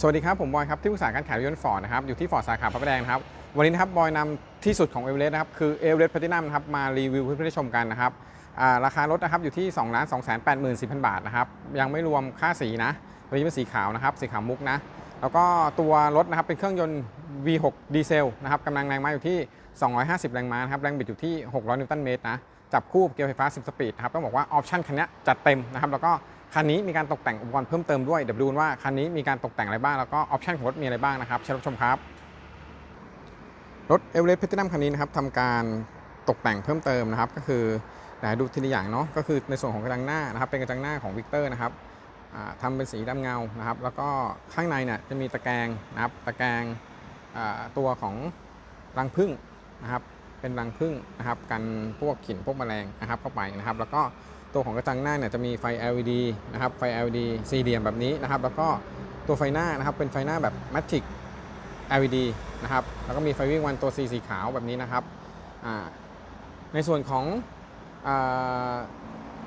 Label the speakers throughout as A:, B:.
A: สวัสดีครับ ผมบอยครับ ที่ปรึกษาการขายรถยนต์ฟอร์ดนะครับ อยู่ที่ฟอร์ดสาขาพระประแดงนะครับ วันนี้นะครับบอยนำที่สุดของเอเวอเรสต์นะครับ คือเอเวอเรสต์แพลตินัมนะครับ มารีวิวให้เพื่อนๆได้ชมกันนะครับราคารถนะครับอยู่ที่ 2 2 8 4 0 0 0 บาทนะครับ ยังไม่รวมค่าสีนะตัวนี้เป็นสีขาวนะครับ สีขาวมุกนะ แล้วก็ตัวรถนะครับเป็นเครื่องยนต์ V6 ดีเซลนะครับกำลังแรงม้าอยู่ที่ 250 แรงม้านะครับ แรงบิดอยู่ที่ 600 นิวตันเมตรนะ จับคู่เกียร์ไฟฟ้า 10 สปีดนะครับ ต้องบอกว่าออปชั่นคันนี้จัดเต็มนะครับ แล้วก็ คันนี้มีการตกแต่งอุปกรณ์เพิ่มเติมด้วยเดี๋ยวดูว่าคันนี้มีการตกแต่งอะไรบ้างแล้วก็ออปชั่นของรถมีอะไรบ้างนะครับเชิญรับชมครับ รถเอเวอเรสต์เพ t นัมคันนี้นะครับทำการตกแต่งเพิ่มเติมนะครับ ก็คือดูทีละอย่างเนาะก็คือในส่วนของกระจังหน้านะครับเป็นกระจังหน้าของวิกเตอร์นะครับอ่าทำเป็นสีดำเงานะครับ แล้วก็ข้างในเนี่ยจะมีตะแกรงนะครับตะแกรงตัวของรังผึ้งนะครับเป็นรังผึ้งนะครับกันพวกขินพวกแมลงนะครับเข้าไปนะครับ แล้วก็ ตัวของกระจังหน้าเนี่ยจะมีไฟ LED นะครับไฟ LED สี่เหลี่ยมแบบนี้นะครับ แล้วก็ตัวไฟหน้านะครับเป็นไฟหน้าแบบ Matic LED นะครับแล้วก็มีไฟวิ่งวันตัว C สีขาวแบบนี้นะครับในส่วนของอ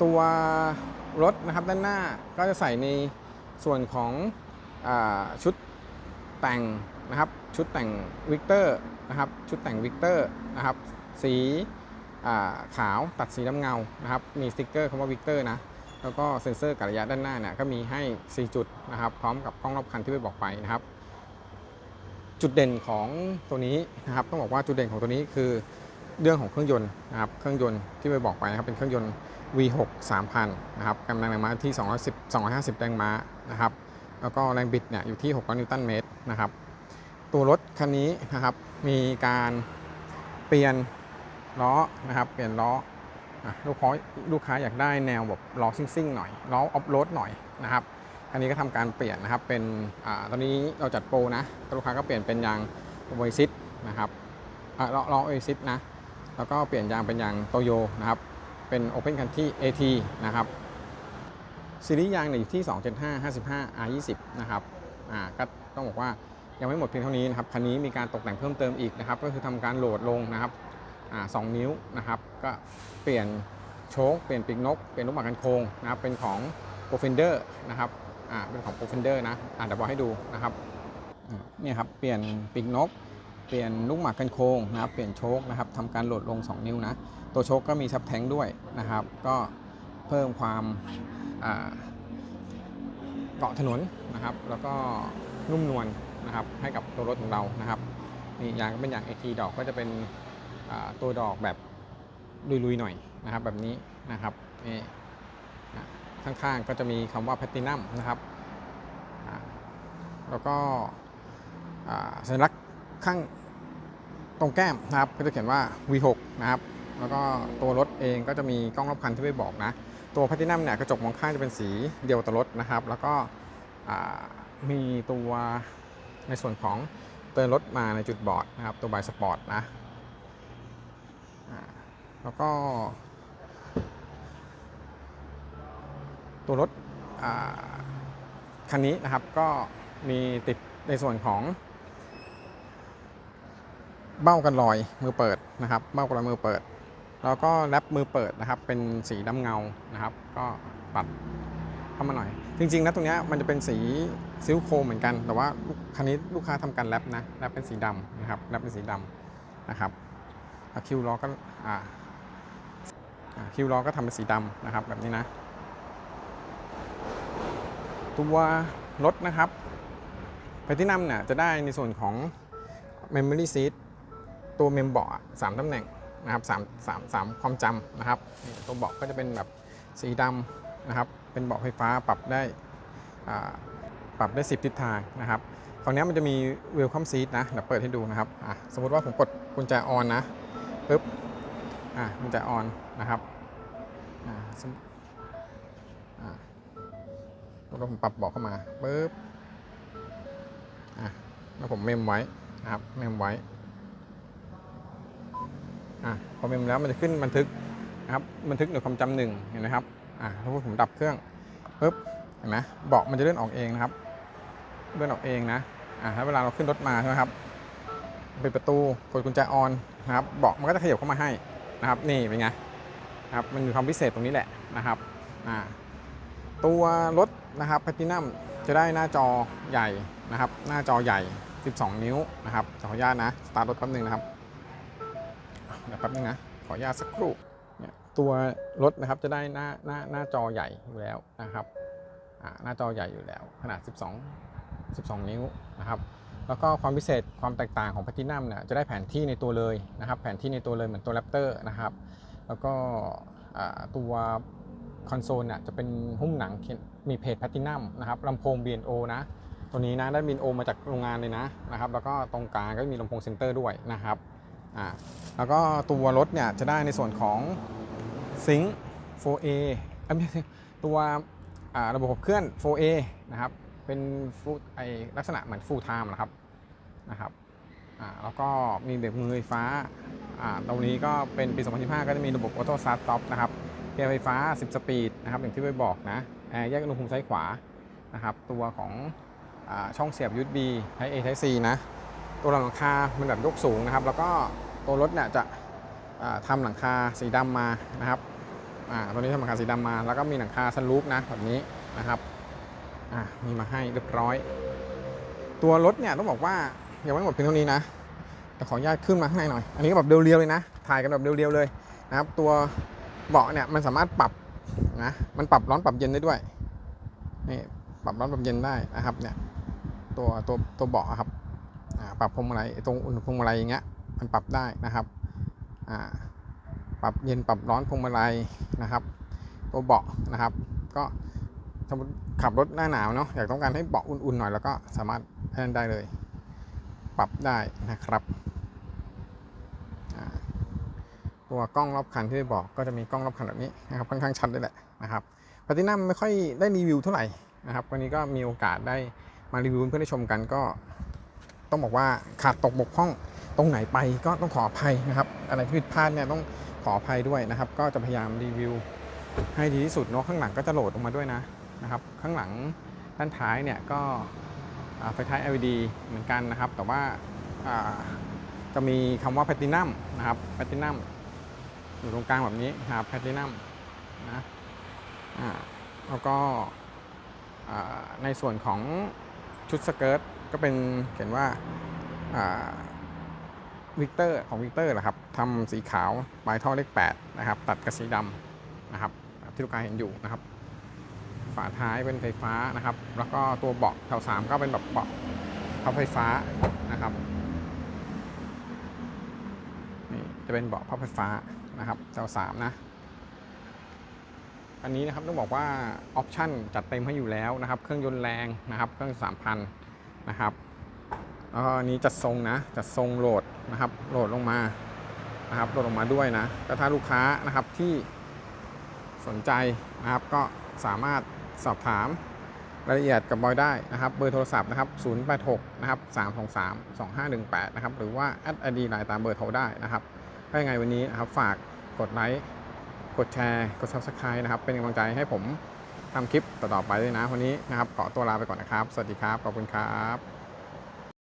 A: ตัวรถนะครับด้านหน้าก็จะใส่ในส่วนของอชุดแต่งนะครับชุดแต่งวิกเตอร์นะครับชุดแต่งวิกเตอร์นะครับสี ขาวตัดสีดำเงานะครับมีสติ๊กเกอร์คำว่าวิกเตอร์นะแล้วก็เซ็นเซอร์กัระยะด้านหน้าเนี่ยก็มีให้ 4 จุดนะครับพร้อมกับกล้องรอบคันที่ไปบอกไปนะครับจุดเด่นของตัวนี้นะครับต้องบอกว่าจุดเด่นของตัวนี้คือเรื่องของเครื่องยนต์นะครับเครื่องยนต์ที่ไปบอกไปนะครับเป็นเครื่องยนต์ V6 3000นะครับกำลังแรงม้าที่ 210 250 แรงม้านะครับแล้วก็แรงบิดเนี่ยอยู่ที่ 6 นิวตันเมตรนะครับตัวรถคันนี้นะครับมีการเปลี่ยน ล้อนะครับเปลี่ยนล้อลูกค้าลูกค้าอยากได้แนวแบบล้อซิ่งๆหน่อยล้อออฟโรดหน่อยนะครับอันนี้ก็ทำการเปลี่ยนนะครับเป็นอตอนนี้เราจัดโปรนะลูกค้าก็เปลี่ยนเป็นยางโอเอซิสนะครับล้อล้อโอเอซิสนะแล้วก็เปลี่ยนยางเป็นยางโตโยนะครับเป็นโอเพนคันที่ AT นะครับซีรีส์ยางเนี่ยอยู่ที่ 275 55 R20 นะครับอ่าก็ต้องบอกว่ายังไม่หมดเพียงเท่านี้นะครับคันนี้มีการตกแต่งเพิ่มเติมอีกนะครับก็คือทำการโหลดลงนะครับ สอ่า2นิ้วนะครับ ก็เปลี่ยนโชคเปลี่ยนปีกนก เปลี่ยนลูกหมากกันโคงนะครับ เป็นของ p r o f e n d e r นะครับ อ่า เป็นของ p r o f e n d e r นะ อ่าเดี๋ยวบอกให้ดูนะครับเนี่ยครับ เปลี่ยนปีกนก เปลี่ยนลูกหมากกันโคงนะครับ เปลี่ยนโชคนะครับทำการโหลดลง 2 นิ้วนะ ตัวโชคก็มีซับแทงด้วยนะครับ ก็เพิ่มความเกาะถนนนะครับ แล้วก็นุ่มนวลนะครับ ให้กับตัวรถของเรานะครับ นี่ยางก็เป็นยาง AT ดอกก็จะเป็น ตัวดอกแบบลุยๆหน่อยนะครับแบบนี้นะครับนี่ข้างๆก็จะมีคำว่าแพ t ตินัมนะครับแล้วก็สัญลักษณ์ข้างตรงแก้มนะครับก็จะเขียนว่า V6 นะครับแล้วก็ตัวรถเองก็จะมีกล้องรอบคันที่ไปบอกนะตัวแพ t ตินัมเนี่ยกระจกมองข้างจะเป็นสีเดียวกับรถนะครับ แล้วก็มีตัวในส่วนของเตือนรถมาในจุดบอดนะครับตัวบายสปอร์ตนะ แล้วก็ ตัวรถคันนี้นะครับก็มีติดในส่วนของเบ้ากันรอยมือเปิดนะครับเบ้ากันรอยมือเปิด แล้วก็แรปมือเปิดนะครับ เป็นสีดำเงานะครับ ก็ปัดเข้ามาหน่อย จริงๆนะตรงนี้มันจะเป็นสีซิลโคมเหมือนกัน แต่ว่าคันนี้ลูกค้าทำการแรปนะแรปเป็นสีดำนะครับแรปเป็นสีดำนะครับ คิวล้อก็อ่าคิวล้อก็ทำเป็นสีดำนะครับแบบนี้นะ ตัวรถนะครับแพทินัมเนี่ยจะได้ในส่วนของ Memory Seat ตัวเมมเบาะสามตำแหน่งนะครับสามสามสามความจำนะครับ ตัวเบาะก็จะเป็นแบบสีดำนะครับ เป็นเบาะไฟฟ้าปรับได้ปรับได้ 10 ทิศทางนะครับคราวนี้มันจะมี Welcome Seat นะเดี๋ยวเปิดให้ดูนะครับ สมมติว่าผมกดกุญแจออนนะ ปึ๊บอะกุญแจออนนะครับอ่าอ่าแล้วผมปรับบอกเข้ามาปึ๊บอะแล้วผมเมมไว้นะครับเมมไว้อะพอเมมแล้วมันจะขึ้นบันทึกนะครับบันทึกหน่วยความจำหนึ่งเห็นไหมครับอะถ้าผมดับเครื่องปึ๊บเห็นไหมเบาะมันจะเลื่อนออกเองนะครับเลื่อนออกเองนะอะถ้าเวลาเราขึ้นรถมาใช่ไหมครับปิดประตูกดกุญแจออน นะครับเบาะมันก็จะขยับเข้ามาให้นะครับนี่เป็นไงนะครับมันมีความพิเศษตรงนี้แหละนะครับตัวรถนะครับแพทินัมจะได้หน้าจอใหญ่นะครับ หน้าจอใหญ่ 12 นิ้วนะครับขออนุญาตนะสตาร์ทรถแป๊บนึงนะครับเดี๋ยวแป๊บนึงนะขออนุญาตสักครู่เนี่ยตัวรถนะครับจะได้หน้าหน้าหน้าจอใหญ่อยู่แล้วนะครับหน้าจอใหญ่อยู่แล้ว ขนาด 12 12 นิ้วนะครับ แล้วก็ความพิเศษความแตกต่างของ Platinum เนี่ยจะได้แผนที่ในตัวเลยนะครับ แผนที่ในตัวเลยเหมือนตัว Raptor นะครับ แล้วก็ตัวคอนโซลเนี่ยจะเป็นหุ้มหนังมีเพจ Platinum นะครับลำโพง B&O นะตัวนี้นะได้ B&O มาจากโรงงานเลยนะนะครับ แล้วก็ตรงกลางก็มีลำโพงเซนเตอร์ด้วยนะครับอ่าแล้วก็ตัวรถเนี่ยจะได้ในส่วนของซิงค์ 4A เอตัวระบบขับเคลื่อน 4A นะครับ เป็นฟูไอลักษณะเหมือน full time นะครับนะครับอ่าแล้วก็มีเบรกมือไฟฟ้าอ่าตรงนี้ก็เป็นปี 2025ก็จะมีระบบออโต้สตาร์ทต็อปนะครับเกียร์ไฟฟ้า 10 สปีดนะครับอย่างที่ไปบอกนะแอร์แยกอุณหภูมิซ้ายขวานะครับตัวของอาช่องเสียบ USB Type A Type C นะตัวหลังคาเป็นแบบยกสูงนะครับ แล้วก็ตัวรถเนี่ยจะอ่าทำหลังคาสีดำมานะครับอ่าตัวนี้ทำหลังคาสีดำมา แล้วก็มีหลังคาซันรูฟนะแบบนี้นะครับ อะมีมาให้เรียบร้อย ตัวรถเนี่ยต้องบอกว่ายังไม่หมดเพียงเท่านี้นะ แต่ขออนุญาตขึ้นมาข้างในหน่อย อันนี้ก็แบบเรียวๆเลยนะ ถ่ายกันแบบเรียวๆเลยนะครับ ตัวเบาะเนี่ยมันสามารถปรับนะ มันปรับร้อนปรับเย็นได้ด้วย นี่ปรับร้อนปรับเย็นได้นะครับเนี่ย ตัวตัวตัวเบาะอะครับ ปรับพวงมาลัยตรงอุณหภูมิพวงมาลัยอย่างเงี้ย มันปรับได้นะครับ อ่า ปรับเย็นปรับร้อนพวงมาลัยนะครับ ตัวเบาะนะครับ ก็ สมมติขับรถหน้าหนาวเนาะอยากต้องการให้เบาะอุ่นๆหน่อยแล้วก็สามารถแอนได้เลย ปรับได้นะครับตัวกล้องรอบคันที่ได้บอกก็จะมีกล้องรอบคันแบบนี้นะครับค่อนข้างชัดเลยแหละนะครับพาตินัมไม่ค่อยได้รีวิวเท่าไหร่นะครับวันนี้ก็มีโอกาสได้มารีวิวเพื่อนได้ชมกันก็ ต้องบอกว่าขาดตกบกพร่องตรงไหนไปก็ต้องขออภัยนะครับ อะไรที่ผิดพลาดเนี่ยต้องขออภัยด้วยนะครับ ก็จะพยายามรีวิวให้ดีที่สุดเนาะข้างหลังก็จะโหลดลงมาด้วยนะ นะครับข้างหลังด้านท้ายเนี่ยก็ไฟท้าย LED เหมือนกันนะครับ แต่ว่าาจะมีคำว่า Platinum นะครับ Platinum อยู่ตรงกลางแบบนี้นะครับ Platinum นะแล้วก็ในส่วนของชุดสเกิร์ตก็เป็นเขียนว่าวิกเตอร์ของวิกเตอร์แหละครับทำสีขาวปลายท่อเลข8นะครับ ตัดกับสีดำนะครับ ที่ลูกค้าเห็นอยู่นะครับ ฝาท้ายเป็นไฟฟ้านะครับ แล้วก็ตัวเบาะแถวสามก็เป็นแบบเบาะพับไฟฟ้านะครับนี่จะเป็นเบาะพับไฟฟ้านะครับแถวสามนะอันนี้นะครับต้องบอกว่าออปชั่นจัดเต็มให้อยู่แล้วนะครับ เครื่องยนต์แรงนะครับ เครื่อง3,000นนะครับแล้วก็อันนี้จัดทรงนะจัดทรงโหลดนะครับโหลดลงมานะครับโหลดลงมาด้วยนะก็ถ้าลูกค้านะครับที่สนใจนะครับก็สามารถ สอบถามรายละเอียดกับบอยได้นะครับเบอร์โทรศัพท์นะครับ 086 นะครับ 323 2518 นะครับ หรือว่าแอดไอดีไลน์ตามเบอร์โทรได้นะครับถ้ายังไงวันนี้นะครับฝากกดไลค์กดแชร์กด Subscribe นะครับ เป็นกำลังใจให้ผมทำคลิปต่อๆไปด้วยนะวันนี้นะครับขอตัวลาไปก่อนนะครับ สวัสดีครับ ขอบคุณครับ